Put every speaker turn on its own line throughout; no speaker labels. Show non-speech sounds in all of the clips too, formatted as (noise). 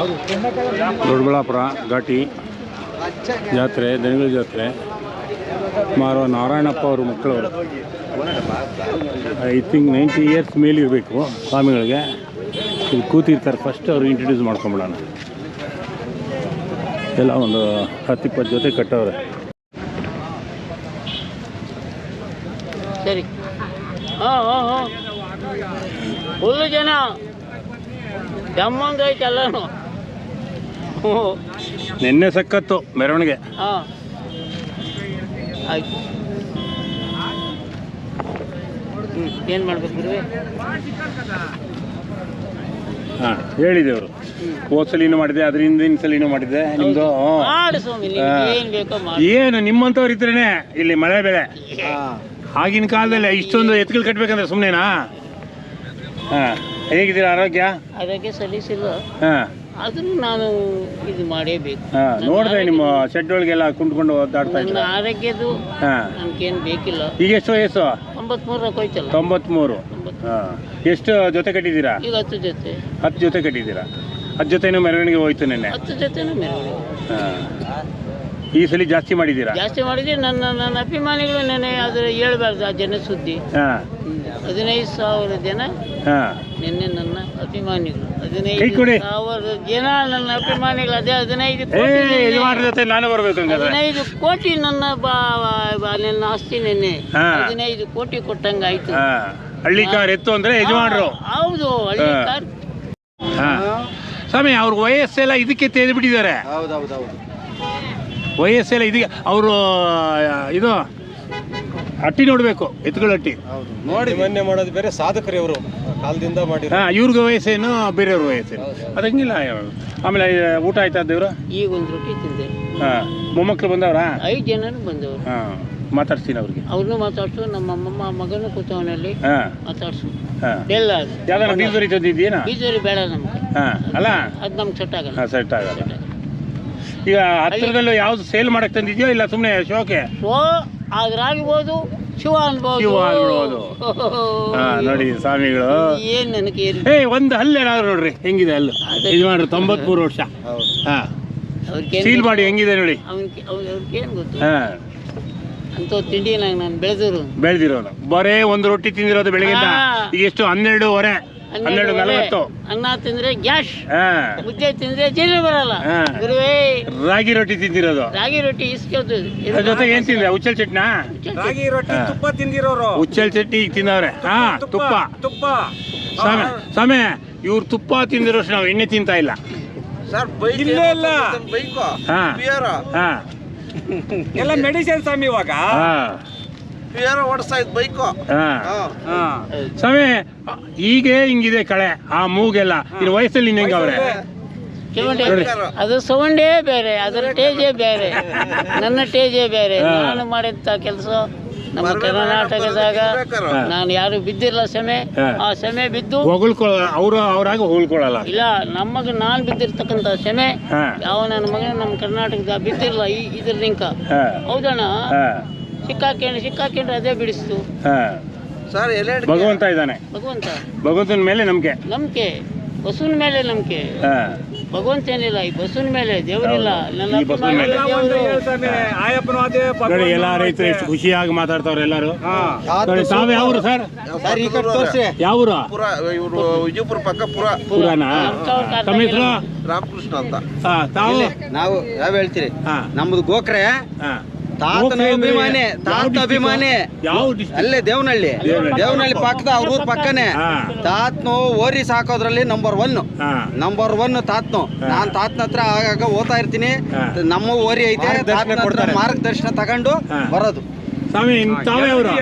ದೊಡ್ಡಬಳ್ಳಾಪುರ ಘಾಟಿ ಜಾತ್ರೆ, ದನಗಳ ಜಾತ್ರೆ. ಸುಮಾರು ನಾರಾಯಣಪ್ಪ ಅವರು ಮಕ್ಕಳು ಐ ಥಿಂಕ್ ನೈಂಟಿ ಇಯರ್ಸ್ ಮೇಲೆ ಇರಬೇಕು ಸ್ವಾಮಿಗಳಿಗೆ. ಇಲ್ಲಿ ಕೂತಿರ್ತಾರೆ ಫಸ್ಟ್ ಅವ್ರು ಇಂಟ್ರಡ್ಯೂಸ್ ಮಾಡ್ಕೊಂಬಿಡೋಣ. ಎಲ್ಲ ಒಂದು ಹತ್ತಿಪ್ಪತ್ತು ಜೊತೆ ಕಟ್ಟವ್ರೆ.
ಸರಿ. ಜನ. ಜಮ್ಮಂಗೈತೆ ಎಲ್ಲನೂ. (laughs)
ನಿನ್ನೆ ಸಕ್ಕತ್ತು ಮೆರವಣಿಗೆ.
ಹಾಂ. ಆಯ್ತು. ಏನು ಮಾಡ್ಬೇಕು ಗುರುವೆ?
ಹಾಂ ಹೇಳಿದೆವರು ಹೋದ ಸಲಿನೂ ಮಾಡಿದೆ ಅದರಿಂದ ಸಲಿನೂ ಮಾಡಿದೆ. ನಿಮ್ಮದು
ಮಾಡು ಸ್ವಾಮಿ ನಿಮ್ಗೆ
ಹಾ.
ಏನು ಬೇಕೋ ಮಾಡಿ.
ಏನು ನಿಮ್ಮಂಥವ್ರು ಇದ್ರೇನೆ ಇಲ್ಲಿ ಮಳೆ ಬೆಳೆ. ಆಗಿನ ಕಾಲದಲ್ಲಿ ಇಷ್ಟೊಂದು ಎತ್ಕಲ್ ಕಟ್ಬೇಕಂದ್ರೆ ಸುಮ್ಮನೆನಾ ಹಾಂ. ಹೇಗಿದ್ದೀರಾ ಆರೋಗ್ಯ?
ಅದಕ್ಕೆ ಸಲ್ಲಿಸಿಲ್ಲ
ಹಾಂ.
ಆದರೂ ನಾನು ಇದು ಮಾಡೇಬೇಕು.
ನೋಡಿದ್ರೆ ನಿಮ್ಮ ಶೆಡ್ ಒಳಗೆಲ್ಲ ಕುಂತ್ಕೊಂಡು ಓದಾಡ್ತಾ
ನನ್ನ ಆರೋಗ್ಯದು
ಹಾಂ.
ನನ್ಗೇನು ಬೇಕಿಲ್ಲ.
ಈಗ ಎಷ್ಟು ವಯಸ್ಸು
ತೊಂಬತ್ಮೂರಕ್ಕೆ ಹೋಯ್ತಲ್ಲ.
ತೊಂಬತ್ಮೂರು. ಹಾಂ. ಎಷ್ಟು ಜೊತೆ ಕಟ್ಟಿದ್ದೀರಾ?
ಈಗ ಹತ್ತು ಜೊತೆ.
ಹತ್ತು ಜೊತೆ ಕಟ್ಟಿದ್ದೀರಾ? ಹತ್ತು ಜೊತೆನೂ ಮೆರವಣಿಗೆ ಹೋಯ್ತು ನೆನ್ನೆ.
ಹತ್ತು ಜೊತೆನೂ ಮೆರವಣಿಗೆ
ಹಾಂ. ಈ ಸಲ ಜಾಸ್ತಿ ಮಾಡಿದ್ದೀರಾ?
ಜಾಸ್ತಿ ಮಾಡಿದ್ರೆ ನನ್ನ ನನ್ನ ಅಭಿಮಾನಿಗಳು ನೆನೆ ಅದರ ಹೇಳ್ಬಾರ್ದು ಆ ಜನ ಸುದ್ದಿ.
ಹಾಂ.
ಹದಿನೈದು ಸಾವಿರ ಜನ
ಹಾಂ.
ನಿನ್ನೆ ನನ್ನ ಅಭಿಮಾನಿಗಳು. ಹದಿನೈದು. ಸಾವಿರ ಜನ ನನ್ನ ಅಭಿಮಾನಿಗಳು. ಅದೇ ಹದಿನೈದು
ಜೊತೆ ನಾನು ಬರ್ಬೇಕು
ಹದಿನೈದು ಕೋಟಿ ನನ್ನ ಬಾ ಬಾ- ಬಾ- ನನ್ನ ಆಸ್ತಿ ನೆನ್ನೆ. ಹದಿನೈದು ಕೋಟಿ ಕೊಟ್ಟಂಗಾಯ್ತು
ಆಯ್ತು. ಹಳ್ಳಿ ಕಾರ್ ಎತ್ತು ಅಂದ್ರೆ ಯಜಮಾನರು.
ಹೌದು ಹಳ್ಳಿ
ಹಾ.
ಕಾರ್.
ಸ್ವಾಮಿ ಅವ್ರ ವಯಸ್ಸೆಲ್ಲ ಇದಕ್ಕೆ ತೆಗೆದು ಬಿಟ್ಟಿದ್ದಾರೆ
ಹೌದೌದೌದು.
ವಯಸ್ಸೆಲ್ಲ ಇದೀಗ ಅವರು ಇದು ಹಟ್ಟಿ ನೋಡಬೇಕು ಎತ್ತುಗಳ ಹಟ್ಟಿ.
ಹೌದು. ನೋಡಿ. ಮೊನ್ನೆ ಮಾಡೋದು ಬೇರೆ ಸಾಧಕರಿ ಅವರು ಕಾಲದಿಂದ ಮಾಡಿ
ಹಾ ಇವ್ರಿಗೆ ವಯಸ್ಸೇನು ಬೇರೆಯವ್ರ ವಯಸ್ಸೇನು. ಅದಂಗಿಲ್ಲ ಆಮೇಲೆ ಊಟ ಆಯ್ತಾ ದೇವ್ರು?
ಈಗ ಒಂದು ರೊಟ್ಟಿ ತಿಂದೆ.
ಹಾಂ ಮೊಮ್ಮಕ್ಕಳು ಬಂದವ್ರಾ?
ಐದು ಜನ ಬಂದವರು.
ಹಾಂ ಮಾತಾಡ್ತೀನಿ ಅವ್ರಿಗೆ.
ಅವ್ರನ್ನೂ ಮಾತಾಡ್ಸು ನಮ್ಮ ಅಮ್ಮಮ್ಮ ಮಗನೂ ಕೂತವನಲ್ಲಿ
ಹಾ.
ಮಾತಾಡ್ಸು.
ಹಾ.
ಎಲ್ಲ
ಯಾವ್ದಾರ ಬೀಜರಿ ತಂದಿದ್ದೀನಾ
ಬೀಜರಿ ಬೇಡ ನಮ್ಗೆ.
ಹಾಂ ಅಲ್ಲ?
ಅದು ನಮ್ಗೆ ಸೆಟ್ ಆಗಲ್ಲ.
ಹಾ ಸೆಟ್ ಆಗಲ್ಲ. ಈಗ ಹತ್ತಿರದಲ್ಲೂ ಯಾವ್ದು ಸೇಲ್ ಮಾಡಕ್ ತಂದಿದ್ಯೋ ಇಲ್ಲ ಸುಮ್ಮನೆ ಶೋಕೆ?
ಓ ಶಿವ
ಶಿವ ಅನ್ಬೋದು. ಹಾ ನೋಡಿ ಸ್ವಾಮಿಗಳು.
ಏನ್ ನನಗೆ ಏನ್
ಏ ಒಂದು ಹಲ್ಲೇನಾದ್ರು ನೋಡ್ರಿ ಹೆಂಗಿದೆ ಹಲ್ಲು? ಇದು ಮಾಡ್ರಿ ತೊಂಬತ್ಮೂರು ವರ್ಷ.
ಹೌದು.
ಹಾ.
ಅವ್ರಿಗೆ
ಸ್ಟೀಲ್ ಬಾಡಿ ಹೆಂಗಿದೆ ನೋಡಿ.
ಅವ್ನಿಗೆ ಅವ್ರಿಗೆ ಗೊತ್ತು?
ಹಾ.
ಅಂತ ತಿಂಡಿ ನಂಗೆ ನಾನು ಬೆಳೆದರು
ಬೆಳೆದಿರೋನು ಬರೇ ಒಂದು ರೊಟ್ಟಿ ತಿಂದಿರೋದು ಬೆಳಗಿಂದ
ಹಾ.
ಈಗ ಎಷ್ಟು ಹನ್ನೆರಡೂವರೆ. ಹನ್ನೆರಡು ನಲವತ್ತು.
ಅನ್ನ ತಿಂದ್ರೆ ಗ್ಯಾಸ್
ಹಾ.
ಮುದ್ದೆ ತಿಂದ್ರೆ ಜೀರ್ಣ ಬರಲ್ಲ. ಗುರುವೇ
ರಾಗಿ ರೊಟ್ಟಿ ತಿಂದಿರೋದು.
ರಾಗಿ ರೊಟ್ಟಿ ಇಸ್ಕೋದು
ಇದ್ರ ಜೊತೆ ಏನ್ ತಿಂದ್ರೆ ಉಚ್ಚಲ್ ಚಟ್ನಾ?
ರಾಗಿ ರೊಟ್ಟಿ ತುಪ್ಪ ತಿಂದಿರೋರು.
ಉಚ್ಚಲ್ ಚಟ್ನಿ ಈಗ ತಿನ್ನವ್ರೆ. ಹಾ ತುಪ್ಪ
ತುಪ್ಪ.
ಸ್ವಾಮಿ ಸ್ವಾಮಿ ಇವ್ರು ತುಪ್ಪ ತಿಂದಿರೋಷ್ಟು ನಾವು ಎಣ್ಣೆ ತಿಂತಾ ಇಲ್ಲ.
ಸರ್ ಇಲ್ಲೇ ಇಲ್ಲ.
ಹಾ. ಹಾ.
ಎಲ್ಲ ಮೆಡಿಸಿನ್ ಸ್ವಾಮಿ ಇವಾಗ?
ಬೇರೆ ಓಡಿಸ್ತಾ ಇದ್ ಬೈಕು
ಹಾ. ಸ್ವಾಮಿ ಈಗ ಹಿಂಗಿದೆ ಕಳೆ ಆ ಮೂಗೆಲ್ಲ. ಇನ್ ವಯಸ್ಸಲ್ಲಿ
ಹಿಂಗ
ಅವ್ರೆ.
ಅದು ಸೌಂಡೇ ಬೇರೆ ಅದರ ಟೇಜೇ ಬೇರೆ. ನನ್ನ ಟೇಜೇ ಬೇರೆ. ನಾನು ಮಾಡಿದ ಕೆಲಸ ನಮ್ಮ ಕರ್ನಾಟಕದಾಗ ನಾನು ಯಾರು ಬಿದ್ದಿರಲ್ಲ ಸೆಮೆ. ಆ ಸೆಮೆ ಬಿದ್ದು
ಅವರು ಅವರಾಗ ಹೋಗ್ಕೊಳ್ಳಲ್ಲ
ಇಲ್ಲ ನಮಗ ನಾನು ಬಿದ್ದಿರ್ತಕ್ಕಂತ ಸೆಮೆ ಯಾವ ನನ್ನ ಮಗನ ನಮ್ಮ ಕರ್ನಾಟಕದಾಗ ಬಿದ್ದಿರಲ್ಲ ಈ ಇದ್ರ
ಲಿಂಕ.
ಹೌದಣ್ಣ? ಸಿಕ್ಕಾಕೊಂಡು ಸಿಕ್ಕಾಕೊಂಡ್ರೆ ಅದೇ ಬಿಡಿಸ್ತು.
ಹಾ.
ಸರ್ ಎಲೆ
ಭಗವಂತ ಇದ್ದಾನೆ.
ಭಗವಂತ?
ಭಗವಂತನ ಮೇಲೆ ನಂಬಿಕೆ.
ನಂಬಿಕೆ. ಬಸವನ ಮೇಲೆ ನಂಬಿಕೆ.
ಹಾ.
ಭಗವಂತ ಏನಿಲ್ಲ ಈ ಬಸವನ ಮೇಲೆ ದೇವರಿಲ್ಲ. ನನ್ನ
ಈ ಬಸವನ ಮೇಲೆ.
ಆಯಪ್ಪನ ಅದೇ
ನೋಡಿ ಎಲ್ಲ ರೈತರು ಎಷ್ಟು ಖುಷಿಯಾಗಿ ಮಾತಾಡ್ತಾವ್ರೆ ಎಲ್ಲರೂ.
ಹಾ.
ನೋಡಿ ತಾವು ಯಾವ್ರು ಸರ್?
ಸರ್ ಈ ಕಡೆ ತೋರ್ಸಿ.
ಯಾವ್ರು
ಪುರ ಇವರು ವಿಜಯಪುರ ಪಕ್ಕ ಪುರ.
ಪುರಾಣ
ನಮ್ಮ
ತಮ್ಮ ಹೆಸರು?
ರಾಮಕೃಷ್ಣ ಅಂತ.
ಹಾ, ತಾವು?
ನಾವು ಯಾವ ಹೇಳ್ತೀರಿ?
ಹಾ.
ನಮ್ದು ಗೋಕ್ರೆ.
ಹಾ.
ತಾತನ ಅಭಿಮಾನಿ ತಾತ ಅಭಿಮಾನಿ? ಅಲ್ಲೇ ದೇವನಹಳ್ಳಿ.
ದೇವನಹಳ್ಳಿ.
ಪಕ್ಕದ ಅವ್ರ ಊರ್ ಪಕ್ಕನೆ. ತಾತ್ನು ಓರಿ ಸಾಕೋದ್ರಲ್ಲಿ ನಂಬರ್ ಒನ್
ಹಾ.
ನಂಬರ್ ಒನ್ ತಾತ್ನು. ನಾನ್ ತಾತನ ಹತ್ರ ಆಗಾಗ ಓದ್ತಾ ಇರ್ತೀನಿ. ನಮ್ಮ ಓರಿ ಐತೆ ಮಾರ್ಗದರ್ಶನ ತಗೊಂಡು ಬರೋದು.
ಸ್ವಾಮಿ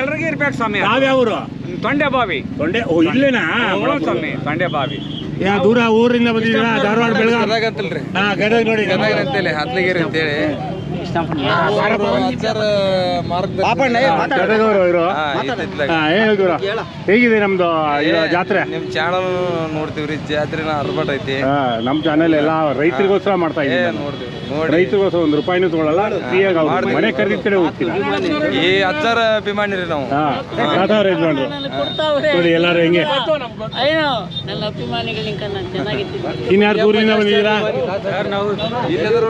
ಎಲ್ರಿಗೂ ಇರ್ಬೇಕು ಸ್ವಾಮಿ
ತಾವ್ಯಾವ್ರು?
ತೊಂಡೆ ಬಾವಿ.
ತೊಂಡೆ ಓ ಇಲ್ಲೇನಾ?
ಸ್ವಾಮಿ ತೊಂಡೆ ಬಾವಿ.
ಯಾ ದೂರ ಊರಿಂದ ಬಂದಿದ್ದೀರಾ? ಧಾರವಾಡ ಬೆಳಗಾವಿ? ಗದಗ ನೋಡಿ.
ಅಂತೇಳಿ ಹತ್ಲಗಿರಿ ಅಂತೇಳಿ.
ಹೇಗಿದೆ ನಮ್ದು ಜಾತ್ರೆ?
ನಿಮ್ ಚಾನಲ್ ನೋಡ್ತೀವ್ರಿ ಜಾತ್ರೆ ಅರ್ಬಟ್ ಐತಿ.
ಹಾ ನಮ್ ಚಾನೆಲ್ ಎಲ್ಲಾ ರೈತರಿಗೋಸ್ಕರ ಮಾಡ್ತಾ
ಇದೀವಿ
ಇದ್ದೀವಿ ರೈತರಿಗೋಸ್ಕರ ಒಂದು ರೂಪಾಯಿನೂ ತಗೊಳ್ಳಲ್ಲ ಫ್ರೀಯಾಗಿ ಅವ್ರು ಮನೆ ಖರೀದಿ ಕಡೆ ಹೋಗ್ತೀವಿ.
ಈ ಹತ್ತರ ಅಭಿಮಾನಿ ರೀ ನಾವು.
ಯಜಮಾನ್ರು. ನೋಡಿ ಎಲ್ಲರೂ ಹೆಂಗೆ?
ಅಯ್ಯೋ ನನ್ನ ಅಭಿಮಾನಿಗಳಿಂಕ ನಾನು ಚೆನ್ನಾಗಿದ್ದೀನಿ.
ಇನ್ಯಾರು ದೂರಿಂದ ಬಂದಿದ್ದೀರಾ?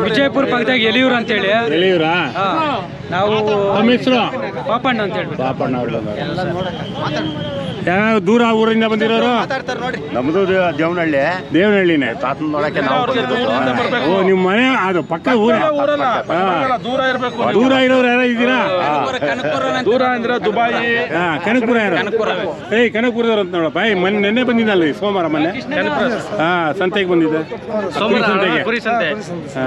ವಿಜಯಪುರ ಪಕ್ಕದಾಗ ಎಲಿಯೂರು ಅಂತೇಳಿ.
ಎಲಿಯೂರಾ
ನಾವು
ಹೆಸರು?
ಪಾಪಣ್ಣ ಅಂತ ಹೇಳಿ
ಪಾಪಣ್ಣ ಅವ್ರು. ಯಾವ ದೂರ ಊರಿಂದ ಬಂದಿರೋರು?
ಮಾತಾಡ್ತಾರೆ ನೋಡಿ
ನಮ್ದು ದೇವನಹಳ್ಳಿ.
ದೇವನಹಳ್ಳಿನೇ?
ತಾತನ ನೋಡಕ್ಕೆ ನಾವು.
ಓ ನಿಮ್ಮ ಮನೆ ಅದು ಪಕ್ಕ ಊರ? ಹಾ.
ದೂರ ಇರಬೇಕು.
ದೂರ ಇರೋರು ಯಾರ ಇದ್ದೀರಾ?
ದೂರ ಅಂದ್ರೆ ದುಬಾಯಿ.
ಹಾ ಕನಕಪುರ ಯಾರು? ಏಯ್ ಕನಕಪುರದವ್ರು ಅಂತ ನೋಡಪ್ಪ. ಏಯ್ ಮೊನ್ನೆ ನೆನ್ನೆ ಬಂದಿದ್ದಲ್ಲ ಸೋಮವಾರ ಮೊನ್ನೆ? ಹಾ ಸಂತೆಗೆ ಬಂದಿದ್ದೆ. ಸೋಮವಾರ ಸಂತೆಗೆ.
ಕುರಿ ಸಂತೆ.
ಹಾ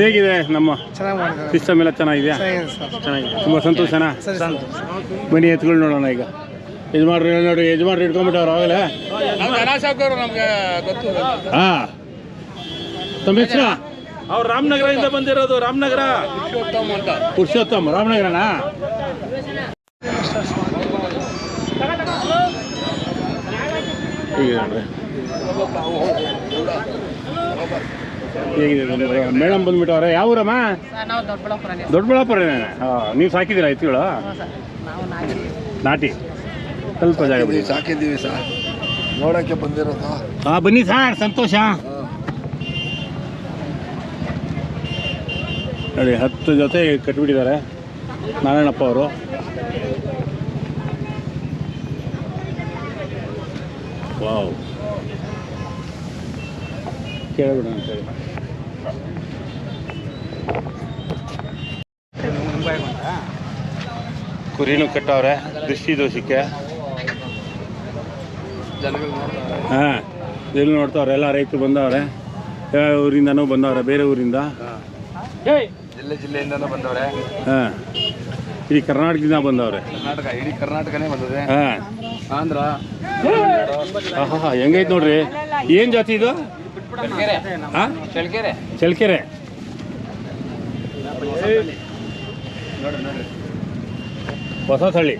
ಹೇಗಿದೆ ನಮ್ಮ ಸಿಸ್ಟಮ್ ಎಲ್ಲ ಚೆನ್ನಾಗಿದೆಯಾ? ಚೆನ್ನಾಗಿದೆ ತುಂಬಾ ಸಂತೋಷನಾ? ಬನ್ನಿ ಎತ್ಕೊಂಡು ನೋಡೋಣ ಈಗ. ಯಜಮಾನ್ರು ನೋಡಿ ಯಜಮಾನ್ರು ಇಟ್ಕೊಂಡ್ಬಿಟ್ಟವ್ರು ಆಗಲ್ಲ ಹಾ. ತಮ್ಮ ಹೆಸರು
ಅವ್ರು ರಾಮನಗರದಿಂದ ಬಂದಿರೋದು ರಾಮನಗರ.
ಪುರುಷೋತ್ತಮ್ ರಾಮನಗರನಾ ಈಗ ನೋಡ್ರಿ ಈಗ ನೋಡ್ರಿ. ಮೇಡಮ್ ಬಂದ್ಬಿಟ್ಟವ್ರೆ. ಯಾವ ಊರಮ್ಮ? ದೊಡ್ಡಬಳ್ಳಾಪುರನೇ ಹಾಂ. ನೀವು ಸಾಕಿದ್ದೀರಾ ಎತ್ತುಗಳು ನಾಟಿ. ಸ್ವಲ್ಪ ಜಾಗ ಬಿಡಿ
ಸಾಕಿದ್ದೀವಿ ಸರ್. ನೋಡಕ್ಕೆ ಬಂದಿರೋದು.
ಹಾಂ ಬನ್ನಿ ಸರ್. ಸಂತೋಷ. ನೋಡಿ ಹತ್ತು ಜೊತೆ ಕಟ್ಬಿಟ್ಟಿದ್ದಾರೆ. ನಾರಾಯಣಪ್ಪ ಅವರು. ವಾವ್. ಕೇಳಬಿಡೋಣ ಅಂತೇಳಿ ಕುರಿನೂ ಕಟ್ಟವ್ರೆ ದೃಷ್ಟಿ ದೋಷಕ್ಕೆ ಹಾಂ ಎಲ್ಲಿ ನೋಡ್ತಾವ್ರೆ? ಎಲ್ಲ ರೈತರು ಬಂದವ್ರೆ. ಯಾವ ಊರಿಂದನೂ ಬಂದವ್ರೆ ಬೇರೆ ಊರಿಂದ.
ಜಿಲ್ಲೆ ಜಿಲ್ಲೆಯಿಂದನೂ ಬಂದವ್ರೆ.
ಹಾಂ ಇಡೀ ಕರ್ನಾಟಕದಿಂದ ಬಂದವ್ರೆ.
ಕರ್ನಾಟಕ ಇಡೀ ಕರ್ನಾಟಕನೇ ಬಂದಿದೆ.
ಹಾಂ.
ಆಂಧ್ರ.
ಆಹಾ ಹೆಂಗೈತೆ ನೋಡ್ರಿ? ಏನು ಜಾತಿ ಇದು? ಹಾಂ
ಚಳ್ಕೆರೆ
ಚಳ್ಕೆರೆ ಚೆನ್ನಾಗಿ ತಳಿ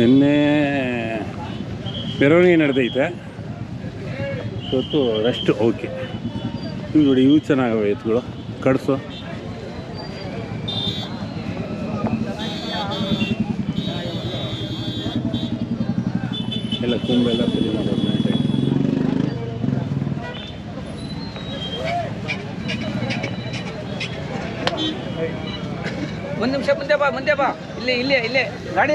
ನಿನ್ನೆ ಮೆರವಣಿಗೆ ನಡೆದೈತೆ. ಇವತ್ತು ರೆಸ್ಟ್ ಓಕೆ ಇವು ನೋಡಿ ಇವು ಚೆನ್ನಾಗವೆ ಎತ್ತುಗಳು ಕಡಸು ಎಲ್ಲ ತುಂಬೆಲ್ಲ ಸರಿ ಮಾಡೋದು.
ಒಂದ್ ನಿಮಿಷ ಮುಂದೆ ಬಾ ಮುಂದೆ ಬಾ. ಇಲ್ಲಿ ಇಲ್ಲಿ ಇಲ್ಲಿ. ಗಾಡಿ